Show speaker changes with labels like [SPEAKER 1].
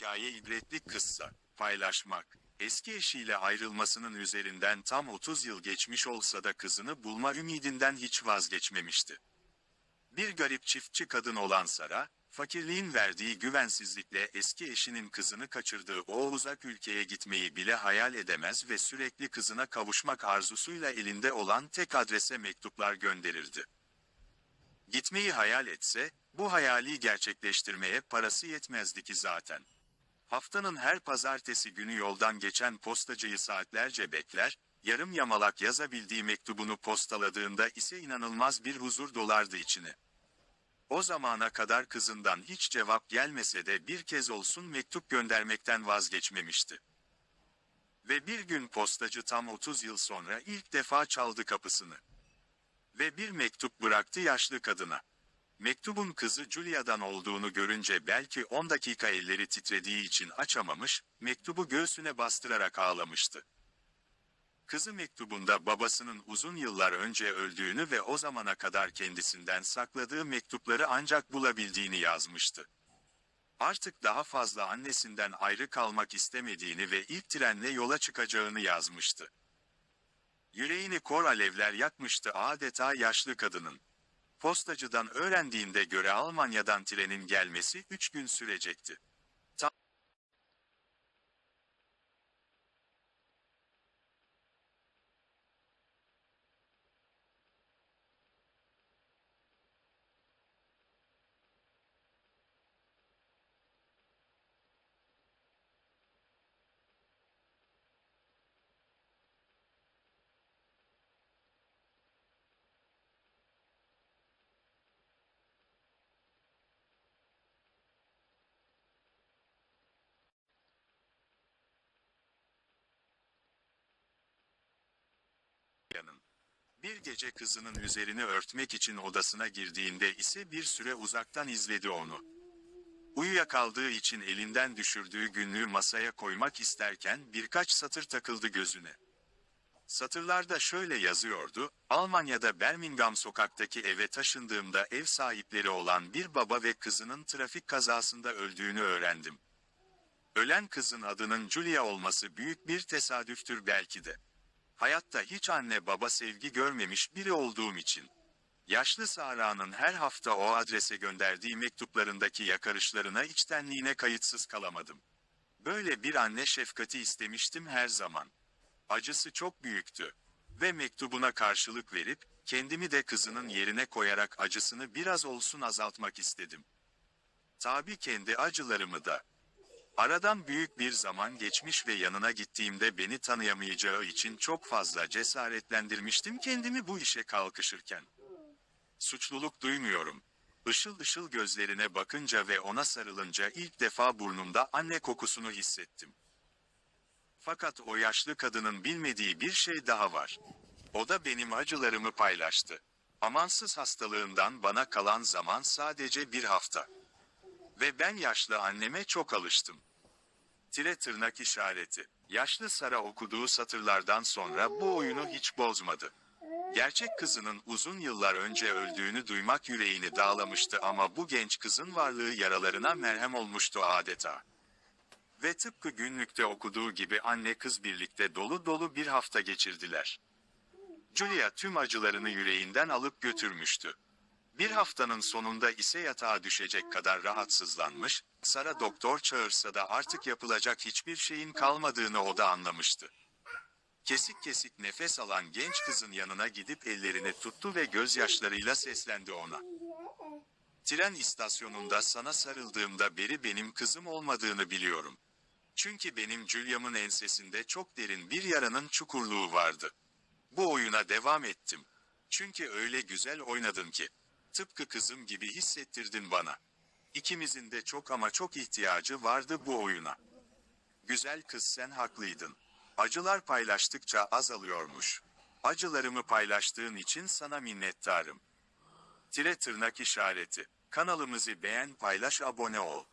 [SPEAKER 1] Hikaye ibretlik kıssa, paylaşmak. Eski eşiyle ayrılmasının üzerinden tam 30 yıl geçmiş olsa da kızını bulma ümidinden hiç vazgeçmemişti. Bir garip çiftçi kadın olan Sara, fakirliğin verdiği güvensizlikle eski eşinin kızını kaçırdığı o uzak ülkeye gitmeyi bile hayal edemez ve sürekli kızına kavuşmak arzusuyla elinde olan tek adrese mektuplar gönderirdi. Gitmeyi hayal etse, bu hayali gerçekleştirmeye parası yetmezdi ki zaten. Haftanın her pazartesi günü yoldan geçen postacıyı saatlerce bekler, yarım yamalak yazabildiği mektubunu postaladığında ise inanılmaz bir huzur dolardı içine. O zamana kadar kızından hiç cevap gelmese de bir kez olsun mektup göndermekten vazgeçmemişti. Ve bir gün postacı tam 30 yıl sonra ilk defa çaldı kapısını. Ve bir mektup bıraktı yaşlı kadına. Mektubun kızı Julia'dan olduğunu görünce belki 10 dakika elleri titrediği için açamamış, mektubu göğsüne bastırarak ağlamıştı. Kızı mektubunda babasının uzun yıllar önce öldüğünü ve o zamana kadar kendisinden sakladığı mektupları ancak bulabildiğini yazmıştı. Artık daha fazla annesinden ayrı kalmak istemediğini ve ilk trenle yola çıkacağını yazmıştı. Yüreğini kor alevler yakmıştı adeta yaşlı kadının. Postacıdan öğrendiğinde göre Almanya'dan trenin gelmesi 3 gün sürecekti. Bir gece kızının üzerini örtmek için odasına girdiğinde ise bir süre uzaktan izledi onu. Uyuyakaldığı için elinden düşürdüğü günlüğü masaya koymak isterken birkaç satır takıldı gözüne. Satırlarda şöyle yazıyordu, Almanya'da Birmingham sokaktaki eve taşındığımda ev sahipleri olan bir baba ve kızının trafik kazasında öldüğünü öğrendim. Ölen kızın adının Julia olması büyük bir tesadüftür belki de. Hayatta hiç anne baba sevgi görmemiş biri olduğum için. Yaşlı Sara'nın her hafta o adrese gönderdiği mektuplarındaki yakarışlarına içtenliğine kayıtsız kalamadım. Böyle bir anne şefkati istemiştim her zaman. Acısı çok büyüktü. Ve mektubuna karşılık verip, kendimi de kızının yerine koyarak acısını biraz olsun azaltmak istedim. Tabi kendi acılarımı da. Aradan büyük bir zaman geçmiş ve yanına gittiğimde beni tanıyamayacağı için çok fazla cesaretlendirmiştim kendimi bu işe kalkışırken. Suçluluk duymuyorum. Işıl ışıl gözlerine bakınca ve ona sarılınca ilk defa burnumda anne kokusunu hissettim. Fakat o yaşlı kadının bilmediği bir şey daha var. O da benim acılarımı paylaştı. Amansız hastalığından bana kalan zaman sadece bir hafta. Ve ben yaşlı anneme çok alıştım. Tire tırnak işareti. Yaşlı Sara okuduğu satırlardan sonra bu oyunu hiç bozmadı. Gerçek kızının uzun yıllar önce öldüğünü duymak yüreğini dağlamıştı ama bu genç kızın varlığı yaralarına merhem olmuştu adeta. Ve tıpkı günlükte okuduğu gibi anne kız birlikte dolu dolu bir hafta geçirdiler. Julia tüm acılarını yüreğinden alıp götürmüştü. Bir haftanın sonunda ise yatağa düşecek kadar rahatsızlanmış, Sara doktor çağırsa da artık yapılacak hiçbir şeyin kalmadığını o da anlamıştı. Kesik kesik nefes alan genç kızın yanına gidip ellerini tuttu ve gözyaşlarıyla seslendi ona. Tren istasyonunda sana sarıldığımda beri benim kızım olmadığını biliyorum. Çünkü benim Julia'mın ensesinde çok derin bir yaranın çukurluğu vardı. Bu oyuna devam ettim. Çünkü öyle güzel oynadın ki. Tıpkı kızım gibi hissettirdin bana. İkimizin de çok ama çok ihtiyacı vardı bu oyuna. Güzel kız sen haklıydın. Acılar paylaştıkça azalıyormuş. Acılarımı paylaştığın için sana minnettarım. Tire tırnak işareti. Kanalımızı beğen paylaş abone ol.